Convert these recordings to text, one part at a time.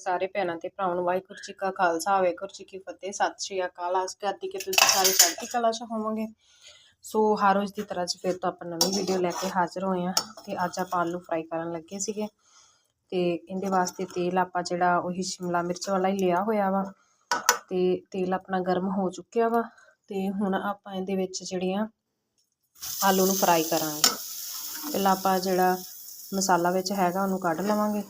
ਸਾਰੇ ਭੈਣਾਂ ਤੇ ਭਰਾਵਾਂ ਨੂੰ ਵਾਹਿਗੁਰੂ ਜੀ ਕਾ ਖਾਲਸਾ, ਵਾਹਿਗੁਰੂ ਜੀ ਕੀ ਫਤਿਹ, ਸਤਿ ਸ਼੍ਰੀ ਅਕਾਲ। ਆਸ ਕਰਦੀ ਕਿ ਤੁਸੀਂ ਸਾਰੇ ਚੜ੍ਹਦੀ ਕਲਾ 'ਚ ਹੋਵੋਗੇ। ਸੋ ਹਰ ਰੋਜ਼ ਦੀ ਤਰ੍ਹਾਂ 'ਚ ਫਿਰ ਤੋਂ ਆਪਾਂ ਨਵੀਂ ਵੀਡੀਓ ਲੈ ਕੇ ਹਾਜ਼ਰ ਹੋਏ ਹਾਂ ਤੇ ਅੱਜ ਆਪਾਂ ਆਲੂ ਫਰਾਈ ਕਰਨ ਲੱਗੇ ਸੀਗੇ। ਤੇ ਇਹਦੇ ਵਾਸਤੇ ਤੇਲ ਆਪਾਂ ਜਿਹੜਾ ਉਹੀ ਸ਼ਿਮਲਾ ਮਿਰਚ ਵਾਲਾ ਹੀ ਲਿਆ ਹੋਇਆ ਵਾ। ਤੇ ਤੇਲ ਆਪਣਾ ਗਰਮ ਹੋ ਚੁੱਕਿਆ ਵਾ ਤੇ ਹੁਣ ਆਪਾਂ ਇਹਦੇ ਵਿੱਚ ਜਿਹੜੀਆਂ ਆਲੂ ਨੂੰ ਫਰਾਈ ਕਰਾਂਗੇ। ਪਹਿਲਾਂ ਆਪਾਂ ਜਿਹੜਾ ਮਸਾਲਾ ਵਿੱਚ ਹੈਗਾ ਉਹਨੂੰ ਕੱਢ ਲਵਾਂਗੇ।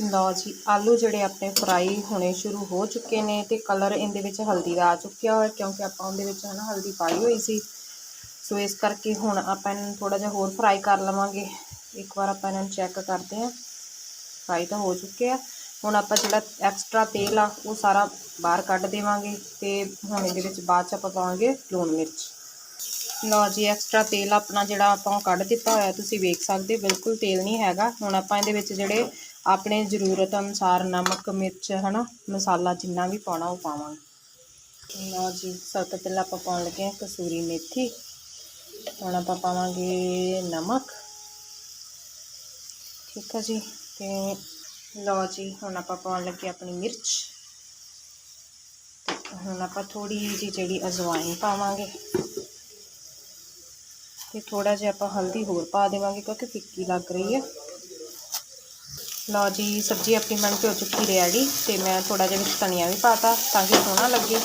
ਲਓ ਜੀ, ਆਲੂ ਜਿਹੜੇ ਆਪਣੇ ਫਰਾਈ ਹੋਣੇ ਸ਼ੁਰੂ ਹੋ ਚੁੱਕੇ ਨੇ ਤੇ ਕਲਰ ਇਹਦੇ ਵਿੱਚ ਹਲਦੀ ਦਾ ਆ ਚੁੱਕਿਆ ਹੋਇਆ, ਕਿਉਂਕਿ ਆਪਾਂ ਉਹਦੇ ਵਿੱਚ ਹਨਾ ਹਲਦੀ ਪਾਈ ਹੋਈ ਸੀ। ਸੋ ਇਸ ਕਰਕੇ ਹੁਣ ਆਪਾਂ ਇਹਨੂੰ ਥੋੜਾ ਜਿਹਾ ਹੋਰ ਫਰਾਈ ਕਰ ਲਵਾਂਗੇ। ਇੱਕ ਵਾਰ ਆਪਾਂ ਇਹਨਾਂ ਨੂੰ ਚੈੱਕ ਕਰਦੇ ਹਾਂ। ਫਰਾਈ ਤਾਂ ਹੋ ਚੁੱਕੇ ਆ। ਹੁਣ ਆਪਾਂ ਜਿਹੜਾ ਐਕਸਟਰਾ ਤੇਲ ਆ, ਉਹ ਸਾਰਾ ਬਾਹਰ ਕੱਢ ਦੇਵਾਂਗੇ ਤੇ ਹੁਣ ਇਹਦੇ ਵਿੱਚ ਬਾਅਦ ਚ ਆਪਾਂ ਪਾਵਾਂਗੇ ਲੂਣ ਮਿਰਚ। ਲਓ ਜੀ ਐਕਸਟਰਾ ਤੇਲ ਆਪਣਾ ਜਿਹੜਾ ਆਪਾਂ ਉਹ ਕੱਢ ਦਿੱਤਾ ਹੋਇਆ, ਤੁਸੀਂ ਵੇਖ ਸਕਦੇ ਬਿਲਕੁਲ ਤੇਲ ਨਹੀਂ ਹੈਗਾ। ਹੁਣ ਆਪਾਂ ਇਹਦੇ ਵਿੱਚ ਜਿਹੜੇ ਆਪਣੇ ਜ਼ਰੂਰਤ ਅਨੁਸਾਰ ਨਮਕ, ਮਿਰਚ, ਹਨਾ, ਮਸਾਲਾ ਜਿੰਨਾ ਵੀ ਪਾਉਣਾ ਉਹ ਪਾਵਾਂਗੇ। ਲਓ ਜੀ ਸਭ ਤੋਂ ਪਹਿਲਾਂ ਆਪਾਂ ਪਾਉਣ ਲੱਗੇ ਹਾਂ, ਕਸੂਰੀ ਮੇਥੀ। ਹੁਣ ਆਪਾਂ ਪਾਵਾਂਗੇ ਨਮਕ। ਠੀਕ ਹੈ ਜੀ, ਤੇ ਲਓ ਜੀ, ਹੁਣ ਆਪਾਂ ਪਾਉਣ ਲੱਗੇ ਆਪਣੀ ਮਿਰਚ। ਹੁਣ ਆਪਾਂ ਥੋੜੀ ਜਿਹੀ ਜਿਹੜੀ ਅਜਵਾਇਨ ਪਾਵਾਂਗੇ। ਤੇ ਥੋੜਾ ਜਿਹਾ ਆਪਾਂ ਹਲਦੀ ਹੋਰ ਪਾ ਦੇਵਾਂਗੇ, ਕਿਉਂਕਿ ਫਿੱਕੀ ਲੱਗ ਰਹੀ ਹੈ ਲਓ ਜੀ, ਸਬਜ਼ੀ ਆਪਣੀ ਬਣ ਕੇ ਹੋ ਚੁੱਕੀ ਰੈਡੀ ਤੇ ਮੈਂ ਥੋੜਾ ਜਿਹਾ ਵਿੱਚ ਧਨੀਆ ਵੀ ਪਾਤਾ ਤਾਂ ਕਿ ਸੋਹਣਾ ਲੱਗੇ।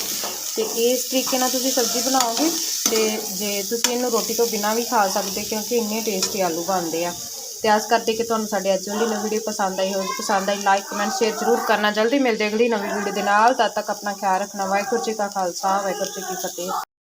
ਤੇ ਇਸ ਤਰੀਕੇ ਨਾਲ ਤੁਸੀਂ ਸਬਜ਼ੀ ਬਣਾਓਗੇ ਤੇ ਜੇ ਤੁਸੀਂ ਇਹਨੂੰ ਰੋਟੀ ਤੋਂ ਬਿਨਾਂ ਵੀ ਖਾ ਸਕਦੇ ਕਿਉਂਕਿ ਇੰਨੇ ਟੇਸਟੀ ਆਲੂ ਬਣਦੇ ਆ। ਤੇ ਆਸ ਕਰਦੇ ਕਿ ਤੁਹਾਨੂੰ ਸਾਡੇ ਅੱਜ ਵਾਲੀ ਨਵੀਂ ਵੀਡੀਓ ਪਸੰਦ ਆਈ ਹੋਵੇਗੀ ਪਸੰਦ ਆਈ ਲਾਈਕ ਕਮੈਂਟ ਸ਼ੇਅਰ ਜ਼ਰੂਰ ਕਰਨਾ। ਜਲਦੀ ਮਿਲਦੇ ਅਗਲੀ ਨਵੀਂ ਵੀਡੀਓ ਦੇ ਨਾਲ। ਤਦ ਤੱਕ ਆਪਣਾ ਖਿਆਲ ਰੱਖਣਾ। ਵਾਹਿਗੁਰੂ ਜੀ ਕਾ ਖਾਲਸਾ, ਵਾਹਿਗੁਰੂ ਜੀ ਕੀ ਫਤਿਹ।